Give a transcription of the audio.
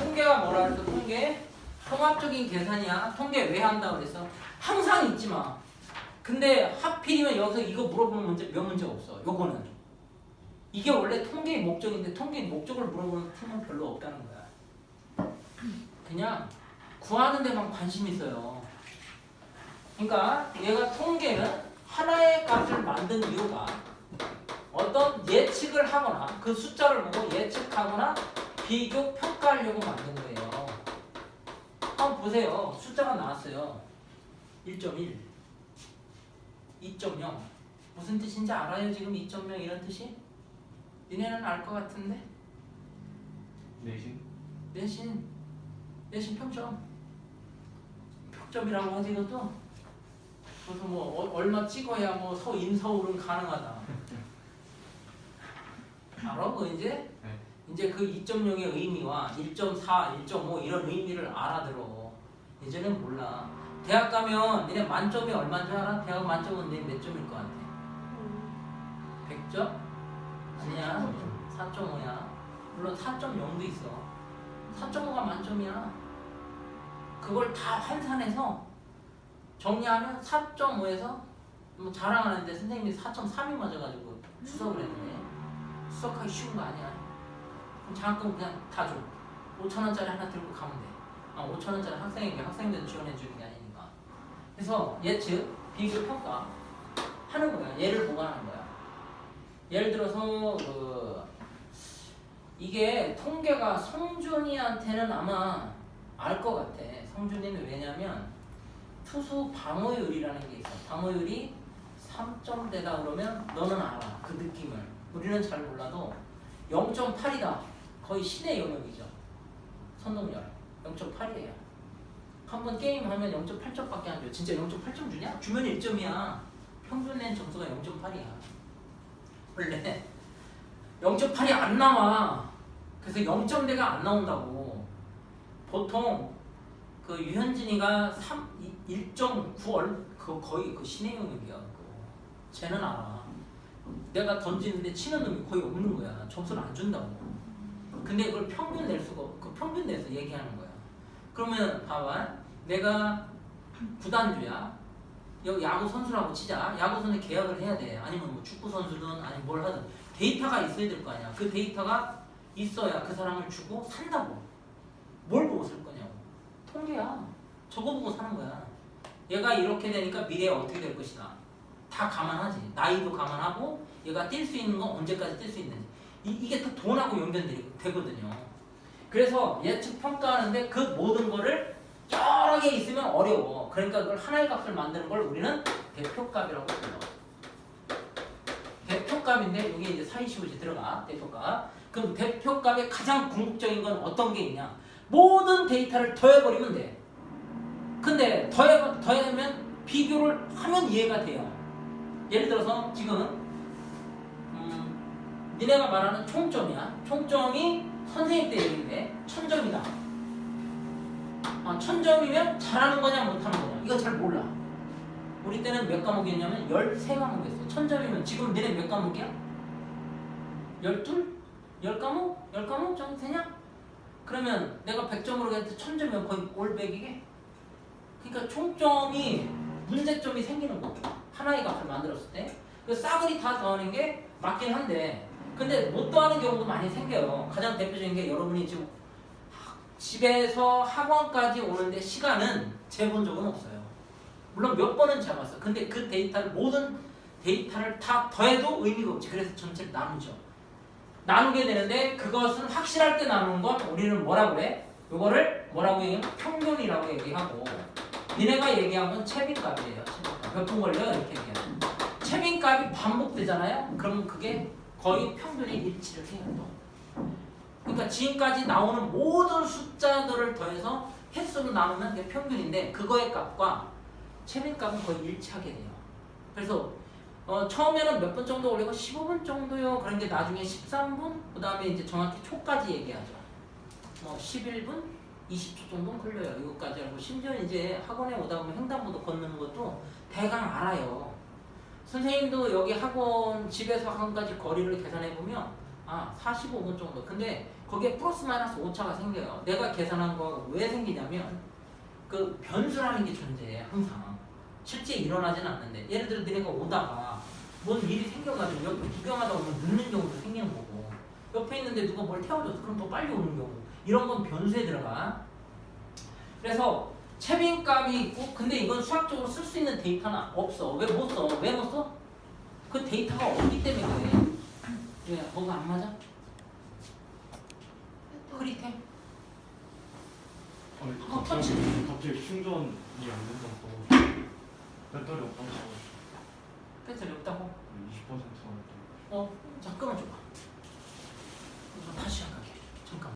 통계가 뭐라 그랬어? 통계? 통합적인 계산이야. 통계 왜 한다고 그랬어? 항상 있지 마. 근데 하필이면 여기서 이거 물어보는 문제 몇 문제가 없어. 요거는. 이게 원래 통계의 목적인데 통계의 목적을 물어보는 팀은 별로 없다는 거야. 그냥 구하는 데만 관심 있어요. 그러니까 얘가 통계는 하나의 값을 만든 이유가 어떤 예측을 하거나 그 숫자를 보고 예측하거나 비교 평가하려고 만든 거예요. 한번 보세요. 숫자가 나왔어요. 1.1, 2.0 무슨 뜻인지 알아요? 지금 2.0 이런 뜻이? 니네는 알 것 같은데? 내신? 내신 내신 평점 평점이라고 하지 이것도 그래서 뭐 어- 얼마 찍어야 뭐 서 인 서울은 가능하다 알아 그 이제 네. 이제 그 2.0의 의미와 1.4, 1.5 이런 의미를 알아들어. 예전엔 몰라. 대학 가면 니네 만점이 얼마인 줄 알아? 대학 만점은 내몇 점일 것 같아? 100점? 아니야. 4.5야. 물론 4.0도 있어. 4.5가 만점이야. 그걸 다 환산해서 정리하면 4.5에서 뭐 자랑하는데 선생님이 4.3이 맞아가지고 수석을 했네 수석하기 쉬운 거 아니야 그럼 장학금 그냥 다 줘 5천 원짜리 하나 들고 가면 돼 아, 5천 원짜리 학생에게 학생들 지원해 주는 게 아니니까 그래서 예측, 비교, 평가 하는 거야 얘를 보관하는 거야 예를 들어서 그 이게 통계가 성준이한테는 아마 알 것 같아. 성준이는 왜냐면 투수 방어율이라는 게 있어. 방어율이 3점대다 그러면 너는 알아. 그 느낌을. 우리는 잘 몰라도 0.8이다. 거의 신의 영역이죠. 선동열 0.8이에요. 한 번 게임하면 0.8점밖에 안 줘. 진짜 0.8점 주냐? 주면 1점이야. 평균 낸 점수가 0.8이야. 원래 0.8이 안 나와. 그래서 0점대가 안 나온다고. 보통 그 유현진이가 3 1.9얼 그 거의 그 신의 영역이야. 그거. 쟤는 알아. 내가 던지는데 치는 놈이 거의 없는 거야. 점수를 안 준다고. 근데 그걸 평균 낼 수가 없. 그 평균 내서 얘기하는 거야. 그러면 봐봐. 내가 구단주야. 여기 야구 선수라고 치자. 야구 선수 계약을 해야 돼. 아니면 뭐 축구 선수든 아니면 뭘 하든 데이터가 있어야 될 거 아니야. 그 데이터가 있어야 그 사람을 주고 산다고. 뭘 보고 살 거냐고. 통계야. 저거 보고 사는 거야. 얘가 이렇게 되니까 미래에 어떻게 될 것이다. 다 감안하지. 나이도 감안하고 얘가 뛸 수 있는 건 언제까지 뛸 수 있는지. 이, 이게 다 돈하고 연결되거든요. 그래서 예측 평가하는데 그 모든 거를 여러 개 있으면 어려워. 그러니까 그걸 하나의 값을 만드는 걸 우리는 대표값이라고 불러. 대표값인데 여기 이제 사이시오지 들어가 대표값. 그럼 대표값의 가장 궁극적인 건 어떤 게 있냐? 모든 데이터를 더해버리면 돼. 근데 더해 더하면 비교를 하면 이해가 돼요. 예를 들어서 지금 음, 니네가 말하는 총점이야. 총점이 선생님 때 얘기인데 천점이다. 아, 천점이면 잘하는 거냐 못하는 거냐 이거 잘 몰라. 우리 때는 몇 과목이었냐면 13과목이었어. 천점이면 지금 니네 몇 과목이야? 12? 10과목? 10과목 정도 되냐? 그러면 내가 100점으로 했을 때 천점이면 거의 올백이게? 그러니까 총점이 문제점이 생기는 거고 하나의 값을 만들었을 때 그 싸그리 다 더하는 게 맞긴 한데 근데 못 더하는 경우도 많이 생겨요. 가장 대표적인 게 여러분이 지금 집에서 학원까지 오는데 시간은 재본 적은 없어요. 물론 몇 번은 재봤어. 근데 그 데이터를 모든 데이터를 다 더해도 의미가 없지. 그래서 전체를 나누죠. 나누게 되는데 그것은 확실할 때 나누는 건 우리는 뭐라고 그래? 요거를 뭐라고 얘기하면 평균이라고 얘기하고 니네가 얘기한 건 채빈값이에요. 채빈값. 몇분 걸려요? 이렇게 얘기하면. 채빈값이 반복되잖아요? 그러면 그게 거의 평균에 일치를 해요. 또. 그러니까 지금까지 나오는 모든 숫자들을 더해서 횟수로 나누면 그게 평균인데 그거의 값과 채빈값은 거의 일치하게 돼요. 그래서 어, 처음에는 몇 분 정도 올리고 15분 정도요. 그런데 나중에 13분, 그 다음에 이제 정확히 초까지 얘기하죠. 뭐 11분, 20초 정도 는 걸려요. 이것까지 알고 심지어 이제 학원에 오다 보면 횡단보도 걷는 것도 대강 알아요. 선생님도 여기 학원 집에서 학원까지 거리를 계산해 보면 아 45분 정도. 근데 거기에 플러스 마이너스 오차가 생겨요. 내가 계산한 거하고 왜 생기냐면 그 변수라는 게 존재해 항상. 실제 일어나진 않는데 예를 들어 너네가 오다가 뭔 일이 생겨가지고 옆에 구경하다 보면 늦는 경우도 생기는 거고 옆에 있는데 누가 뭘 태워줬어 그럼 더 빨리 오는 경우 이런 건 변수에 들어가 그래서 채빈값이 있고 근데 이건 수학적으로 쓸 수 있는 데이터는 없어 왜 못 써? 왜 못 써? 그 데이터가 없기 때문에 그래 왜 뭐가 안 맞아? 흐릿해? 아니 어, 갑자기 갑자기 충전이 안 된다고 배터리 없다고 배터리 없다고? 20% 나왔다고 어? 잠깐만 줘봐 그럼 다시 시작할게